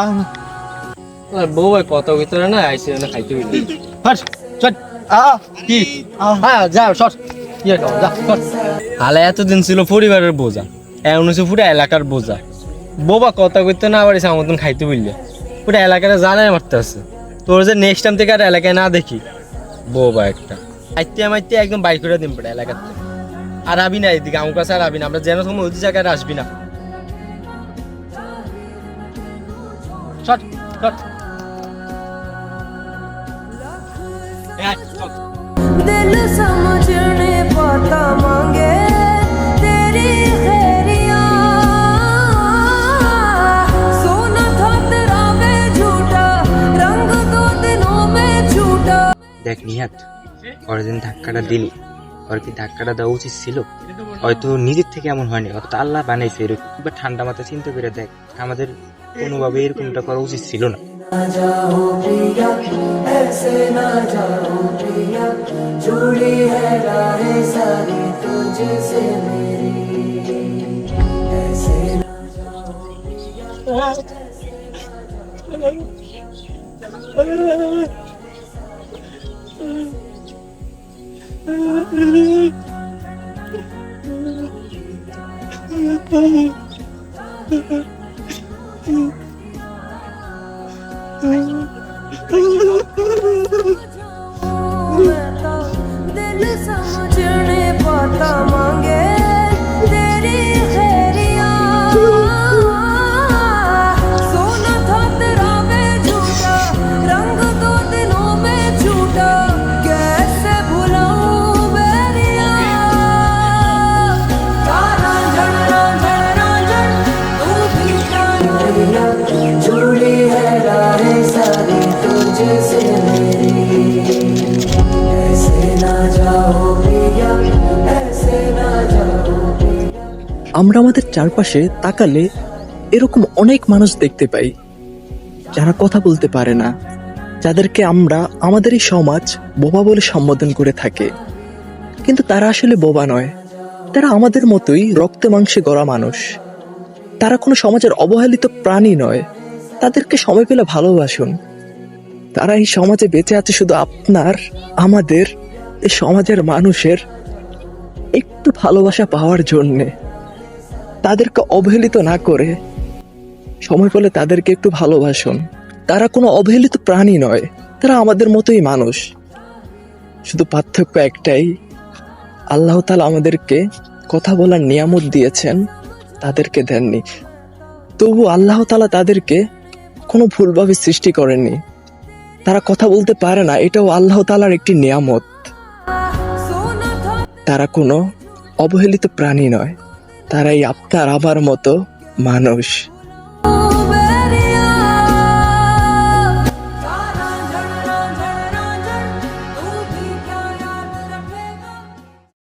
আহ, আর বউ কত ভিতরে না আইসি না খাইতে হইলি। হাট, চট, আহ, কি? হ্যাঁ যা কি আর যা সর হালে এতদিন ছিল পরিবারের বোঝা এখন হচ্ছে পুরো এলাকার বোঝা। বোবা কথা কইতে না পারিস আমার মতন খাইতে বললে পুরো এলাকাটা জানাই মারতে আছে তোর যে নেক্সট টাইম থেকে আর এলাকায় না দেখি বোবা একটা। আইতে আমাইতে একদম বাইক করে দিন পড়ে এলাকার থেকে। আর আবি না এদিকে আমার কাছে আর আবি না। আমরা যেন সময় ওই জায়গায় আসবি না। শট শট दिल समझने पाता मांगे तेरी खैरिया सोना था तेरा वे झूठा रंग दो दिनों में झूठा দেখ নিহাত পরের দিন ধাক্কাটা দিলি ওর কি ধাক্কাটা দেওয়া উচিত ছিল। হয়তো নিজের থেকে এমন হয়নি, হয়তো আল্লাহ বানাইছে এরকম। বা ঠান্ডা মাথায় চিন্তা করে দেখ, আমাদের কোনোভাবে এরকমটা করা উচিত ছিল না। दिल Oh, আমরা আমাদের চারপাশে তাকালে এরকম অনেক মানুষ দেখতে পাই, যারা কথা বলতে পারে না, যাদেরকে আমরা, আমাদের এই সমাজ বোবা বলে সম্বোধন করে থাকে। কিন্তু তারা আসলে বোবা নয়। তারা আমাদের মতোই রক্তে মাংসে গড়া মানুষ। তারা কোনো সমাজের অবহেলিত প্রাণী নয়। তাদেরকে সময় পেলে ভালোবাসুন। তারা এই সমাজে বেঁচে আছে শুধু আপনার, আমাদের, এই সমাজের মানুষের একটু ভালোবাসা পাওয়ার জন্যে। তাদেরকে অবহেলিত না করে সময় পেলে তাদেরকে একটু ভালোবাসুন। তারা কোনো অবহেলিত প্রাণী নয়, তারা আমাদের মতোই মানুষ। শুধু পার্থক্য একটাই, আল্লাহ তালা আমাদেরকে কথা বলার নিয়ামত দিয়েছেন, তাদেরকে দেননি। তবু আল্লাহ তালা তাদেরকে কোনো ভুলভাবে সৃষ্টি করেননি। তারা কথা বলতে পারে না, এটাও আল্লাহ তালার একটি নিয়ামত। তারা কোনো অবহেলিত প্রাণী নয় তারা এই আপনার আবার মতো মানুষ।